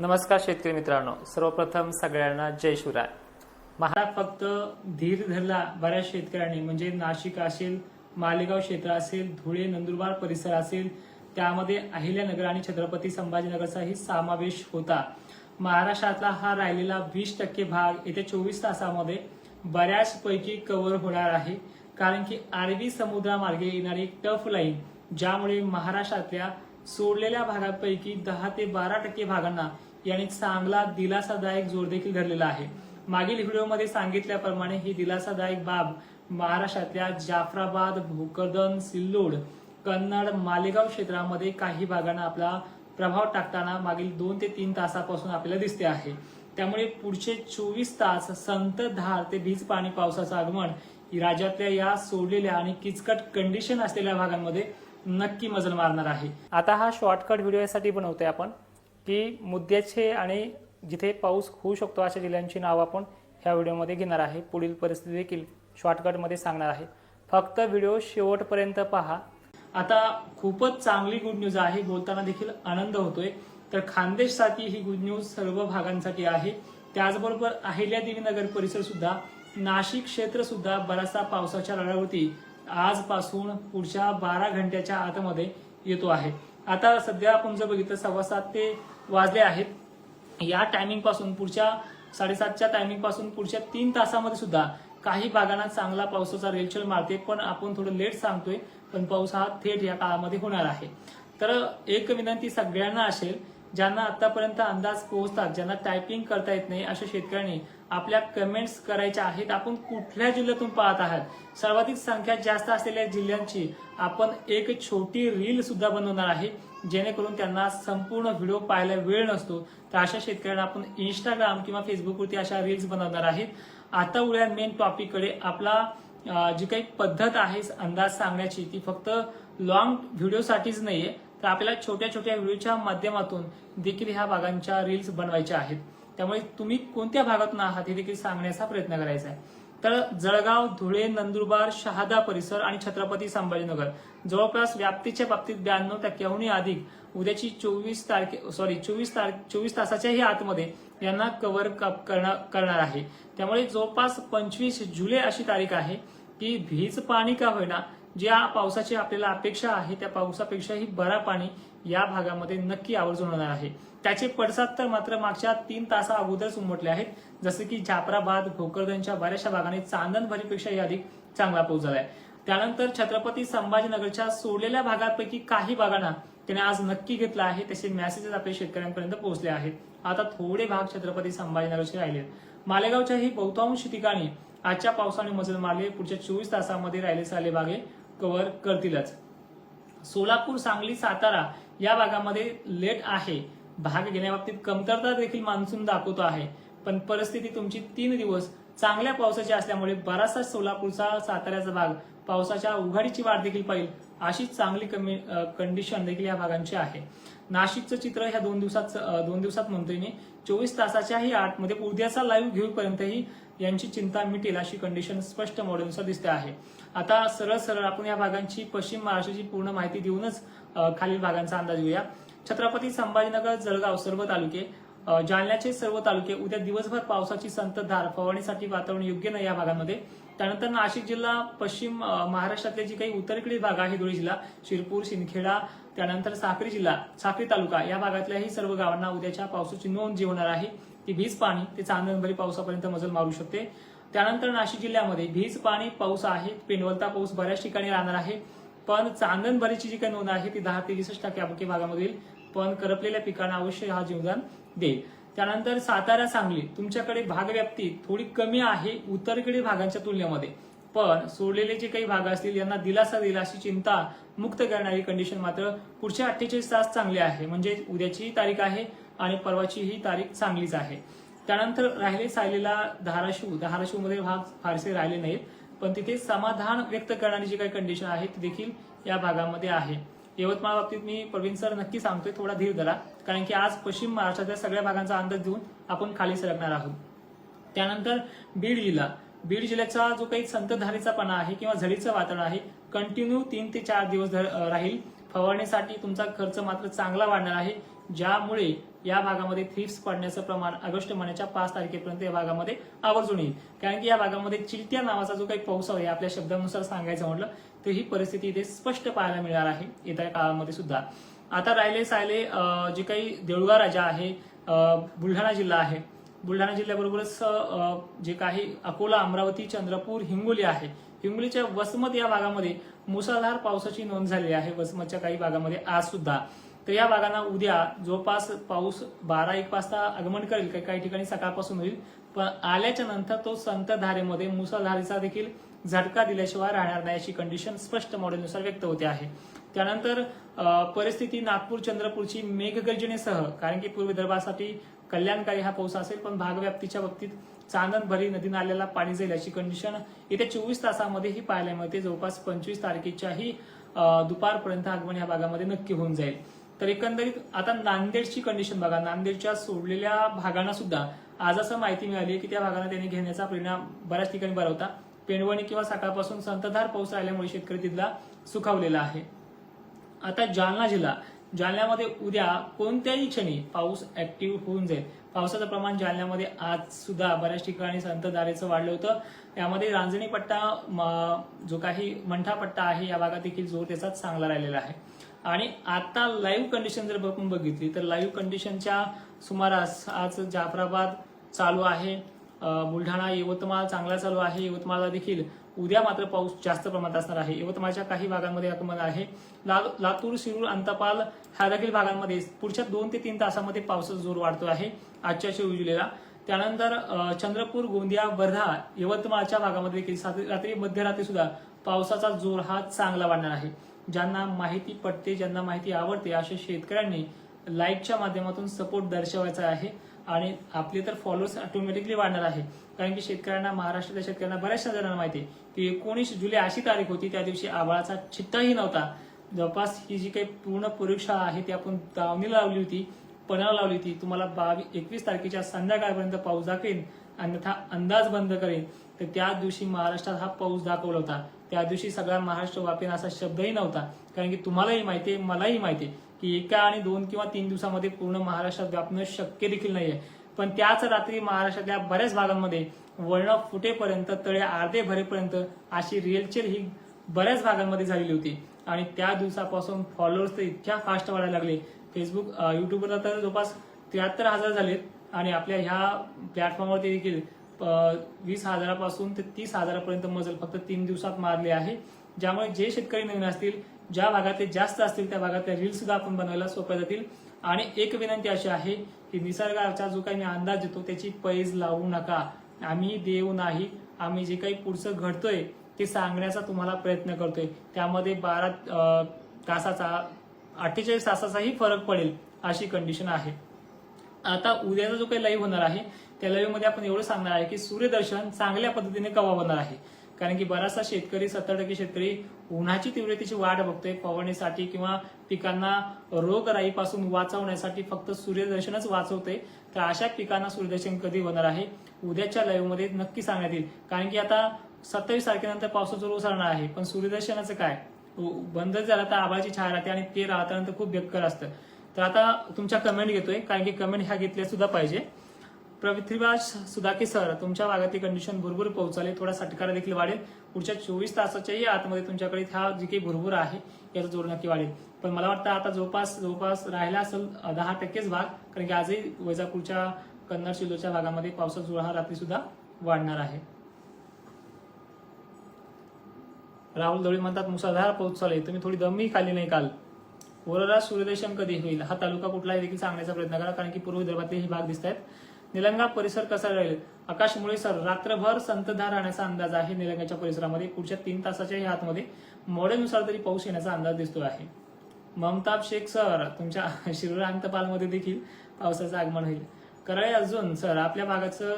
नमस्कार शेतकरी मित्रांनो. सर्वप्रथम सगळ्यांना जय शिवराय. महाराज फक्त धीर धरला बऱ्याच शेतकऱ्यांनी म्हणजे नाशिक असेल मालेगाव क्षेत्र असेल धुळे नंदुरबार परिसर असेल त्यामध्ये अहिल्यानगर आणि छत्रपती संभाजीनगरचाही समावेश होता. महाराष्ट्रातला हा राहिलेला वीस टक्के भाग येत्या चोवीस तासामध्ये बऱ्याचपैकी कव्हर होणार आहे. कारण की अरबी समुद्रामार्गे येणारी टफ लाईन ज्यामुळे महाराष्ट्रातल्या सोडलेल्या भागापैकी दहा ते बारा टक्के भागांना याने चांगला दिलासादायक जोर देखील धरलेला आहे. मागील व्हिडिओमध्ये सांगितल्याप्रमाणे ही दिलासादायक बाब महाराष्ट्रातल्या जाफराबाद भोकरदन सिल्लोड कन्नड मालेगाव क्षेत्रामध्ये काही भागांना आपला प्रभाव टाकताना मागील दोन ते तीन तासापासून आपल्याला दिसते आहे. त्यामुळे पुढचे चोवीस तास संततधार ते भीज पाणी पावसाचं आगमन राज्यातल्या या सोडलेल्या आणि किचकट कंडिशन असलेल्या भागांमध्ये नक्की मजल मारणार आहे. आता हा शॉर्टकट व्हिडिओ यासाठी बनवतोय आपण की मुद्द्याचे आणि जिथे पाऊस होऊ शकतो अशा जिल्ह्यांची नावं आपण ह्या व्हिडिओमध्ये घेणार आहे. पुढील परिस्थिती देखील शॉर्टकटमध्ये सांगणार आहे. फक्त व्हिडिओ शेवटपर्यंत पहा. आता खूपच चांगली गुड न्यूज आहे. बोलताना देखील आनंद होतोय. तर खानदेशसाठी ही गुड न्यूज सर्व भागांसाठी आहे. त्याचबरोबर अहिल्यादेवी नगर परिसर सुद्धा नाशिक क्षेत्र सुद्धा बराचसा पावसाच्या लढ्यावरती आजपासून पुढच्या बारा घंट्याच्या आतमध्ये येतो आहे. आता सध्या आपण जर बघितलं सव्वा सात ते वाजले आहेत. या टायमिंगपासून पुढच्या साडेसातच्या टायमिंगपासून पुढच्या तीन तासामध्ये सुद्धा काही भागांना चांगला पावसाचा रेलचेल मारते पण आपण थोडं लेट सांगतोय पण पाऊस हा थेट या काळामध्ये होणार आहे. तर एक विनंती सगळ्यांना असेल ज्यांना आतापर्यंत अंदाज पोहोचतात ज्यांना टायपिंग करता येत नाही अशा शेतकऱ्यांनी आपल्या कमेंट्स करायच्या आहेत. आपण कुठल्या जिल्ह्यातून पाहत आहात? सर्वाधिक संख्या जास्त असलेल्या जिल्ह्यांची आपण एक छोटी रील सुद्धा बनवणार आहे जेणेकरून त्यांना संपूर्ण व्हिडिओ पाहायला वेळ नसतो. तर अशा शेतकऱ्यांना आपण इंस्टाग्राम किंवा फेसबुकवरती अशा रील्स बनवणार आहेत. आता उड्या मेन टॉपिककडे आपला जी काही पद्धत आहे अंदाज सांगण्याची ती फक्त लॉंग व्हिडिओसाठीच नाहीये. तर आपल्याला छोट्या छोट्या व्हिडिओच्या माध्यमातून देखील ह्या भागांच्या रील्स बनवायच्या आहेत. त्यामुळे तुम्ही कोणत्या भागातून आहात हे देखील सांगण्याचा प्रयत्न करायचा आहे. तर जळगाव धुळे नंदुरबार शहादा परिसर आणि छत्रपती संभाजीनगर. जवळपास व्याप्तीच्या बाबतीत ब्याण्णव टक्क्याहूनही अधिक उद्याची चोवीस तारखे सॉरी चोवीस तारखे चोवीस तासाच्याही आतमध्ये यांना कव्हर करणार करणार आहे. त्यामुळे जवळपास पंचवीस जुलै अशी तारीख आहे. की भीज पाणी का होईना ज्या पावसाची आपल्याला अपेक्षा आहे त्या पावसापेक्षाही बरा पाणी या भागामध्ये नक्की आवर्जून होणार आहे. त्याचे पडसाद तर मात्र मागच्या तीन तासा अगोदरच उमटले आहेत. जसे की जाफराबाद भोकरदनच्या बऱ्याचशा भागाने चांदणभरीपेक्षाही अधिक चांगला पाऊस झालाय. त्यानंतर छत्रपती संभाजीनगरच्या सोडलेल्या भागांपैकी काही भागांना त्याने आज नक्की घेतला आहे. तसे मेसेजेस आपल्या शेतकऱ्यांपर्यंत पोहोचले आहेत. आता थोडे भाग छत्रपती संभाजीनगरचे राहिले मालेगावच्याही बहुतांश ठिकाणी आजच्या पावसाने मजल मारले. पुढच्या चोवीस तासामध्ये राहिले साले भागे कव्हर करतीलच. सोलापूर सांगली सातारा या भागामध्ये लेट आहे. भाग घेण्याबाबतीत कमतरता देखील मान्सून दाखवतो आहे. पण परिस्थिती तुमची तीन दिवस चांगल्या पावसाची असल्यामुळे बराचसा सोलापूरचा साताऱ्याचा भाग पावसाच्या उघाडीची वाढ देखील पाहिजे अशी चांगली कमी कंडिशन देखील या भागांची आहे. नाशिकचं चित्र ह्या दोन दिवसात दोन दिवसात मंत्रीने मी. चोवीस तासाच्याही आतमध्ये उद्याचा लाईव्ह घेऊपर्यंतही यांची चिंता मिटेल अशी कंडिशन स्पष्ट मॉडेलनुसार दिसते आहे. आता सरळ सरळ आपण या भागांची पश्चिम महाराष्ट्राची पूर्ण माहिती देऊनच खालील भागांचा अंदाज घेऊया. छत्रपती संभाजीनगर जळगाव सर्व तालुके जालन्याचे सर्व तालुके उद्या दिवसभर पावसाची संततधार फवारणीसाठी वातावरण योग्य नाही या भागांमध्ये. त्यानंतर नाशिक जिल्हा पश्चिम महाराष्ट्रातले जे काही उत्तरेकडील भाग आहे धुळे जिल्हा शिरपूर सिंदखेडा त्यानंतर साक्री जिल्हा साक्री तालुका या भागातल्याही सर्व गावांना उद्याच्या पावसाची नोंद जी होणार आहे. ती वीज पाणी ते चांदणभरी पावसापर्यंत मजल मारू शकते. त्यानंतर नाशिक जिल्ह्यामध्ये वीज पाणी पाऊस आहे. पेनवलता पाऊस बऱ्याच ठिकाणी राहणार आहे. पण चांदणभरीची जी काही नोंद आहे ती दहा ते वीसच टक्के अमुकी भागामध्ये येईल. पण करपलेल्या पिकांना अवश्य हा जीवदान देईल. त्यानंतर सातारा सांगली तुमच्याकडे भागव्याप्ती थोडी कमी आहे उत्तरेकडील भागांच्या तुलनेमध्ये. पण सोडलेले जे काही भाग असतील यांना दिलासा देईल अशी चिंता मुक्त करणारी कंडिशन मात्र पुढच्या अठ्ठेचाळीस तास चांगले आहे. म्हणजे उद्याची तारीख आहे. आणि परवाची ही तारीख चांगलीच आहे. त्यानंतर राहिले सायलेला धाराशिव. धाराशिवमध्ये भाग फारसे राहिले नाहीत पण तिथे समाधान व्यक्त करणारी जी काही कंडिशन आहे ती देखील या भागामध्ये आहे. यवतमाळ बाबतीत मी प्रवीण सर नक्की सांगतोय थोडा धीर धरा कारण की आज पश्चिम महाराष्ट्रातल्या सगळ्या भागांचा अंदाज देऊन आपण खाली सरकणार आहोत. त्यानंतर बीड जिल्हा. बीड जिल्ह्याचा जो काही संतधारेचापणा आहे किंवा झडीचं वातावरण आहे कंटिन्यू तीन ते चार दिवस धर- राहील. फवारणीसाठी तुमचा खर्च मात्र चांगला वाढणार आहे. ज्यामुळे या भागामध्ये थ्रिप्स पडण्याचं प्रमाण ऑगस्ट महिन्याच्या पाच तारखेपर्यंत या भागामध्ये आवर्जून येईल. कारण की या भागामध्ये चिलट्या नावाचा जो काही पाऊस आहे आपल्या शब्दानुसार सांगायचं म्हटलं तर ही परिस्थिती इथे स्पष्ट पाहायला मिळणार आहे येत्या काळामध्ये सुद्धा. आता राहिले सायले जे काही देऊळगाव राजा आहे बुलढाणा जिल्हा आहे. बुलढाणा जिल्ह्याबरोबरच जे काही अकोला अमरावती चंद्रपूर हिंगोली आहे. हिंगोलीच्या वसमत या भागामध्ये मुसळधार पावसाची नोंद झाली आहे वसमतच्या काही भागामध्ये आज सुद्धा. तर या भागांना उद्या जवळपास पाऊस बारा एक वाजता आगमन करेल. काही काही ठिकाणी सकाळपासून होईल. पण आल्याच्यानंतर तो संतधारेमध्ये मुसळधारेचा देखील झटका दिल्याशिवाय राहणार नाही अशी कंडिशन स्पष्ट मॉडेलनुसार व्यक्त होते आहे. त्यानंतर परिस्थिती नागपूर चंद्रपूरची मेघगर्जनेसह कारण की पूर्व विदर्भासाठी कल्याणकारी हा पाऊस असेल पण भागव्याप्तीच्या बाबतीत चांदनभरी नदी नाल्याला पाणी जाईल अशी कंडिशन येत्या चोवीस तासामध्येही पाहायला मिळते. जवळपास पंचवीस तारखेच्याही दुपारपर्यंत आगमन या भागामध्ये नक्की होऊन जाईल. तर एकंदरीत आता नांदेडची कंडिशन बघा. नांदेडच्या सोडलेल्या भागांना सुद्धा आज असं माहिती मिळाली की त्या भागांना त्यांनी घेण्याचा परिणाम बऱ्याच ठिकाणी बरा होता पेंडवणी किंवा सकाळपासून संतधार पाऊस राहिल्यामुळे शेतकरी तिथला सुखावलेला आहे. आता जालना जिल्हा. जालन्यामध्ये उद्या कोणत्याही क्षणी पाऊस ऍक्टिव्ह होऊन जाईल. पावसाचं प्रमाण जालन्यामध्ये आज सुद्धा बऱ्याच ठिकाणी संतधारेचं वाढलं होतं. यामध्ये रांजणी पट्टा म- जो काही मंठा पट्टा आहे या भागात देखील जोर त्याचा चांगला राहिलेला आहे. आणि आता लाईव्ह कंडिशन जर आपण बघितली तर लाईव्ह कंडिशनच्या सुमारास आज जाफराबाद चालू आहे. बुलढाणा यवतमाळ चांगला चालू आहे. यवतमाळला देखील उद्या मात्र पाऊस जास्त प्रमाणात असणार आहे. यवतमाळच्या काही भागांमध्ये आगमन आहे. लातूर शिरूर अंतपाल ह्या देखील भागांमध्ये पुढच्या दोन ते तीन तासामध्ये पावसाचा जोर वाढतो आहे आजच्या चोवीस जुलैला त्यानंतर चंद्रपूर गोंदिया वर्धा यवतमाळच्या भागामध्ये देखील रात्री मध्यरात्री सुद्धा पावसाचा जोर हा चांगला वाढणार आहे. ज्यांना माहिती पडते ज्यांना माहिती आवडते अशा शेतकऱ्यांनी लाईकच्या माध्यमातून सपोर्ट दर्शवायचा आहे आणि आपले तर फॉलोअर्स ऑटोमॅटिकली वाढणार आहे. कारण की शेतकऱ्यांना महाराष्ट्रातल्या शेतकऱ्यांना बऱ्याचशा जणांना माहिती आहे की एकोणीस जुलै अशी तारीख होती त्या दिवशी आबाळाचा छिट्टाही नव्हता. जवळपास ही जी काही पूर्ण परीक्षा आहे ती आपण दावणीला लावली होती पणाला लावली होती तुम्हाला बावीस एकवीस तारखेच्या संध्याकाळपर्यंत पाऊस दाखवेन अन्यथा अंदाज बंद करेन. तर त्या दिवशी महाराष्ट्रात हा पाऊस दाखवला होता. त्या दिवशी सगळा महाराष्ट्र वापेन असा शब्दही नव्हता. कारण की तुम्हालाही माहिती आहे मलाही माहिती आहे की एका आणि दोन किंवा तीन दिवसामध्ये पूर्ण महाराष्ट्रात व्यापणं शक्य देखील नाहीये. पण त्याच रात्री महाराष्ट्रातल्या बऱ्याच भागांमध्ये वळण फुटेपर्यंत तळे अर्धे भरेपर्यंत अशी रिअलचेल ही बऱ्याच भागांमध्ये झालेली होती. आणि त्या दिवसापासून फॉलोअर्स तर इतक्या फास्ट वाढायला लागले. फेसबुक युट्यूबवर तर जवळपास त्र्याहत्तर हजार झालेत. आणि आपल्या ह्या प्लॅटफॉर्मवरती देखील वीस हजारापासून ते तीस हजारापर्यंत मजल फक्त तीन दिवसात मारली आहे. ज्यामुळे जे शेतकरी नवीन असतील ज्या भागातले जास्त असतील त्या भागातल्या रील सुद्धा आपण बनवायला सोप्या जातील. आणि एक विनंती अशी आहे की निसर्गाचा जो काही मी अंदाज देतो त्याची पैज लावू नका. आम्ही देऊ नाही. आम्ही जे काही पुढचं घडतोय ते सांगण्याचा तुम्हाला प्रयत्न करतोय. त्यामध्ये बारा तासाचा अठ्ठेचाळीस तासाचाही फरक पडेल अशी कंडिशन आहे. आता उद्याचा जो काही लाईव्ह होणार आहे त्या लाईव्ह आपण एवढं सांगणार आहे की सूर्यदर्शन चांगल्या पद्धतीने कवा होणार आहे. कारण की बराचसा शेतकरी सत्तर टक्के शेतकरी उन्हाची तीव्रतेची वाट बघतोय फवारणीसाठी किंवा पिकांना रोगराईपासून वाचवण्यासाठी फक्त सूर्यदर्शनच वाचवते तर अशा पिकांना सूर्यदर्शन कधी होणार आहे? उद्याच्या लाईव्हमध्ये नक्की सांगण्यात येईल. कारण की आता सत्तावीस तारखेनंतर पावसाचा जोर ओसरणार आहे. पण सूर्यदर्शनाचं काय? बंद झाला तर आभाळाची छाया राहते आणि ते राहतानंतर खूप बेकार असतं. तर आता तुमच्या कमेंट घेतोय. कारण की कमेंट ह्या घेतल्या सुद्धा पाहिजे. पृथ्वीराज सुधाके सर तुमच्या भागातली कंडिशन भरपूर पोहोचाले. थोडा सटकारा देखील वाढेल. पुढच्या चोवीस तासाच्याही आतमध्ये तुमच्याकडे हा जी काही भरपूर आहे याचा जोर नक्की वाढेल. पण मला वाटतं आता जवळपास जवळपास राहिला असेल दहा टक्केच भाग कारण की आजही वैजापूरच्या कन्नड शिलोच्या भागामध्ये पावसाचा जोर हा रात्री सुद्धा वाढणार आहे. राहुल दळी म्हणतात मुसळधार पाऊस चालू तुम्ही थोडी दमही खाली नाही काल. वरोरा सूर्यदर्शन कधी होईल? हा तालुका कुठला देखील सांगण्याचा प्रयत्न करा कारण की पूर्व विदर्भातले हे भाग दिसत आहेत निलंगा परिसर कसा राहील? आकाश मुळे सर रात्रभर संतधार राहण्याचा अंदाज आहे. निलंगाच्या परिसरामध्ये पुढच्या तीन तासाच्या आतमध्ये मॉडेलनुसार तरी पाऊस येण्याचा अंदाज दिसतो आहे. ममताब शेख सर तुमच्या शिरोरांतपालमध्ये देखील पावसाचं आगमन होईल. कराळे अजून सर आपल्या भागाचं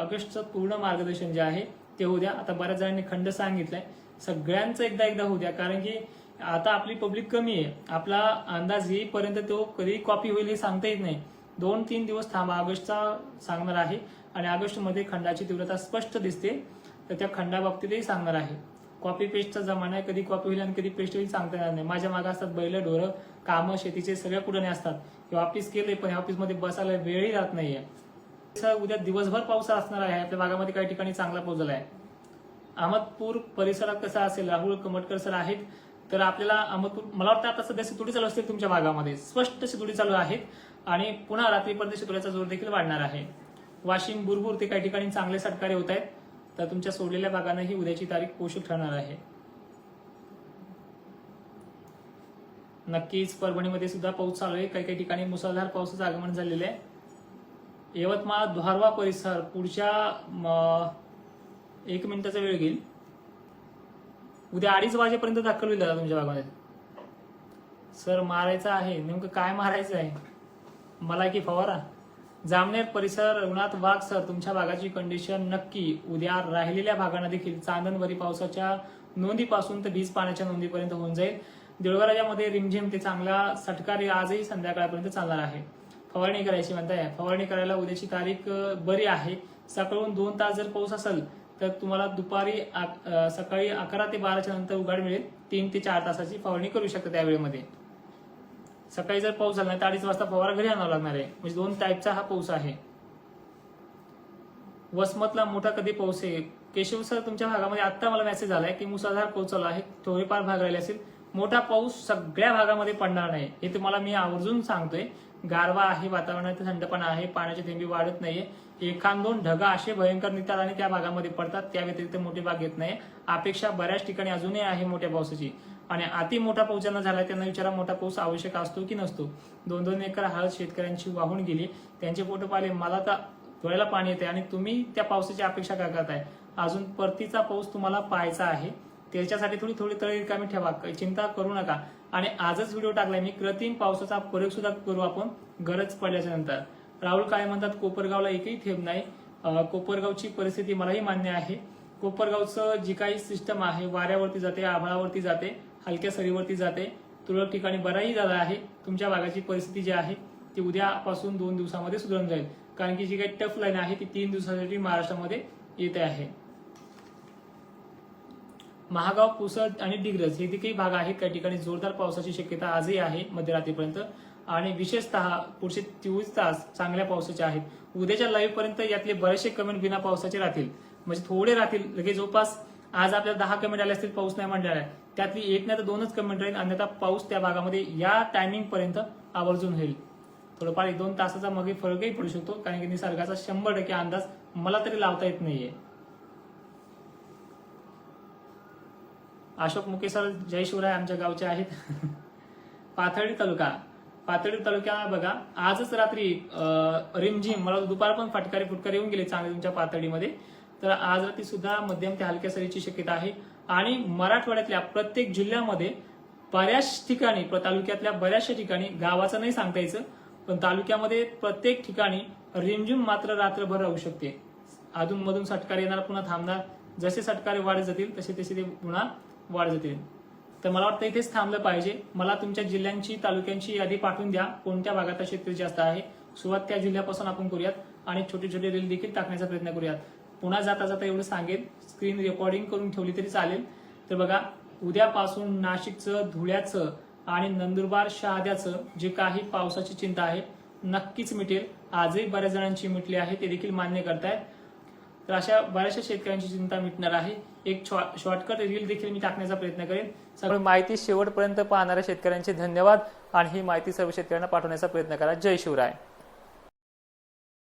ऑगस्टचं पूर्ण मार्गदर्शन जे आहे ते होऊ द्या. आता बऱ्याच जणांनी खंड सांगितलाय. सगळ्यांचं एकदा एकदा होऊ द्या कारण की आता आपली पब्लिक कमी आहे. आपला अंदाज येईपर्यंत तो कधी कॉपी होईल हे सांगता येत नाही. दोन तीन दिवस थांबा. ऑगस्टचा सांगणार आहे. आणि ऑगस्टमध्ये खंडाची तीव्रता स्पष्ट दिसते. तर त्या खंडाबाबतीतही सांगणार आहे. कॉपी पेस्टचा जमाना आहे. कधी कॉपी होईल आणि कधी पेस्ट होईल सांगता येणार नाही. माझ्या मागे असतात बैल ढोरं कामं शेतीचे सगळ्या कुठे असतात? हे ऑफिस केले पण ऑफिसमध्ये बसायला वेळही राहत नाहीये. उद्या दिवसभर पाऊस असणार आहे. आपल्या भागामध्ये काही ठिकाणी चांगला पाऊस झाला आहे अहमदपूर परिसरात कसं असेल? राहुल कमटकर सर आहेत. तर आपल्याला अहमदपूर मला वाटतं आता सध्या सितुडी चालू असतील तुमच्या भागामध्ये. स्पष्ट सितुडी चालू आहेत. आणि पुन्हा रात्रीपर्यंत शितोड्याचा जोर देखील वाढणार आहे. वाशिम बुरबुर ते काही ठिकाणी चांगले सटकारे होत आहेत तर तुमच्या सोडलेल्या भागांना ही उद्याची तारीख पोषक ठरणार आहे. नक्कीच परभणीमध्ये सुद्धा पाऊस चालू आहे. काही काही ठिकाणी मुसळधार पावसाचं आगमन झालेलं आहे. यवतमाळ द्वारवा परिसर पुढच्या म, एक मिनिटाचा वेळ घेईल. उद्या अडीच वाजेपर्यंत दाखल होईल दादा तुमच्या भागामध्ये. सर मारायचं आहे. नेमकं काय मारायचं आहे? मला की फवारा. जामनेर परिसर रघुनाथ वाघ सर तुमच्या भागाची कंडिशन नक्की उद्या राहिलेल्या भागांना देखील चांदणवरी पावसाच्या नोंदीपासून तर वीज पाण्याच्या नोंदीपर्यंत होऊन जाईल. देऊळगाराच्यामध्ये रिमझिम ते चांगला सटकारी आजही संध्याकाळपर्यंत चालणार आहे. फवारणी करायची म्हणताय. फवारणी करायला उद्याची तारीख बरी आहे. सकाळून दोन तास जर पाऊस असेल तर तुम्हाला दुपारी सकाळी अकरा ते बाराच्या नंतर उघाड मिळेल. तीन ते चार तासाची फवारणी करू शकता त्यावेळेमध्ये. सकाळी जर पाऊस झाला नाही तर अडीच वाजता फवारा घरी आणावा लागणार आहे. म्हणजे दोन टाईपचा हा पाऊस आहे. वसमतला मोठा कधी पाऊस आहे? केशव सर तुमच्या भागामध्ये आता मला मेसेज आलाय की मुसळधार पाऊस आला आहे. थोडेफार भाग राहिले असेल. मोठा पाऊस सगळ्या भागामध्ये पडणार नाही. हे तुम्हाला मी आवर्जून सांगतोय. गारवा आहे वातावरणात थंडपणा आहे पाण्याची थेंबी वाढत नाहीये. एखाद दोन ढगा असे भयंकर निघतात आणि त्या भागामध्ये पडतात. त्या व्यतिरिक्त मोठे भाग येत नाही. अपेक्षा बऱ्याच ठिकाणी अजूनही आहे मोठ्या पावसाची. आणि अति मोठा पाऊस ज्यांना झाला त्यांना विचारा मोठा पाऊस आवश्यक असतो की नसतो. दोन दोन एकर हळद शेतकऱ्यांची वाहून गेली. त्यांचे फोटो पाहिले मला तर डोळ्याला पाणी येते आणि तुम्ही त्या पावसाची अपेक्षा का करताय? अजून परतीचा पाऊस तुम्हाला पाहायचा आहे. त्याच्यासाठी थोडी थोडी तळी रिकामी ठेवा. चिंता करू नका. आणि आजच व्हिडिओ टाकलाय मी. कृत्रिम पावसाचा प्रयोग सुद्धा करू आपण गरज पडल्याच्या नंतर. राहुल काय म्हणतात? कोपरगावला एकही थेंब नाही. कोपरगावची परिस्थिती मलाही मान्य आहे. कोपरगावचं जी काही सिस्टम आहे वाऱ्यावरती जाते आभाळावरती जाते. हलक्या सरीवरती जाते. तुरळक ठिकाणी बराही झाला आहे. तुमच्या भागाची परिस्थिती जी आहे ती उद्यापासून दोन दिवसामध्ये सुधारून जाईल. कारण की जी काही टफ लाईन आहे ती तीन दिवसासाठी महाराष्ट्रामध्ये येते आहे. महागाव पुसद आणि डिग्रज हे देखील भाग आहेत. काही ठिकाणी जोरदार पावसाची शक्यता आजही आहे मध्यरात्रीपर्यंत. आणि विशेषतः पुढचे चोवीस तास चांगल्या पावसाचे आहेत. उद्याच्या लाईव्ह पर्यंत यातले बरेचसे कमेंट बिना पावसाचे राहतील. म्हणजे थोडे राहतील. लगेच जवळपास आज आपल्याला दहा कमेंट आले असतील पाऊस नाही म्हणणार आहे. त्यातली एक नाही तर दोनच कमेंट राहील. अन्यथा पाऊस त्या भागामध्ये या टायमिंग पर्यंत आवर्जून होईल. थोडंफार एक दोन तासाचा मग फरकही पडू शकतो कारण की निसर्गाचा शंभर टक्के अंदाज मला तरी लावता येत नाहीये. अशोक मुके सर जय शिवराय आमच्या गावचे आहेत. पाथर्डी तालुका. पाथर्डी तालुक्या बघा आजच रात्री रिमझिम मला दुपार पण फटकारी फुटकारी येऊन गेले चांगले तुमच्या पाथर्डीमध्ये. तर आज रात्री सुद्धा मध्यम ते हलक्या सरीची शक्यता आहे. आणि मराठवाड्यातल्या प्रत्येक जिल्ह्यामध्ये बऱ्याच ठिकाणी तालुक्यातल्या बऱ्याचशा ठिकाणी गावाचं नाही सांगता यायचं पण तालुक्यामध्ये प्रत्येक ठिकाणी रिमझिम मात्र रात्रभर राहू शकते. अधून मधून सटकार येणार पुन्हा थांबणार. जसे सटकारे वाढत जातील तसे तसे ते पुन्हा वाढत जातील. तर मला वाटतं इथेच थांबलं पाहिजे. मला तुमच्या जिल्ह्यांची तालुक्यांची यादी पाठवून द्या. कोणत्या भागात शेतकरी जास्त आहे? सुरुवात त्या जिल्ह्यापासून आपण करूयात आणि छोटे छोटे रील देखील टाकण्याचा प्रयत्न करूयात. पुन्हा जाता जाता एवढं सांगेन. स्क्रीन रेकॉर्डिंग करून ठेवली तरी चालेल. तर बघा उद्यापासून नाशिकचं धुळ्याचं आणि नंदुरबार शहाद्याचं जे काही पावसाची चिंता आहे नक्कीच मिटेल. आजही बऱ्याच जणांची मिटली आहे ते देखील मान्य करतायत. तर अशा बऱ्याचशा शेतकऱ्यांची चिंता मिटणार आहे. एक शॉर्टकट रील देखील मी टाकण्याचा प्रयत्न करेन. सगळी माहिती शेवटपर्यंत पाहणाऱ्या शेतकऱ्यांचे धन्यवाद आणि ही माहिती सर्व शेतकऱ्यांना पाठवण्याचा प्रयत्न करा. जय शिवराय.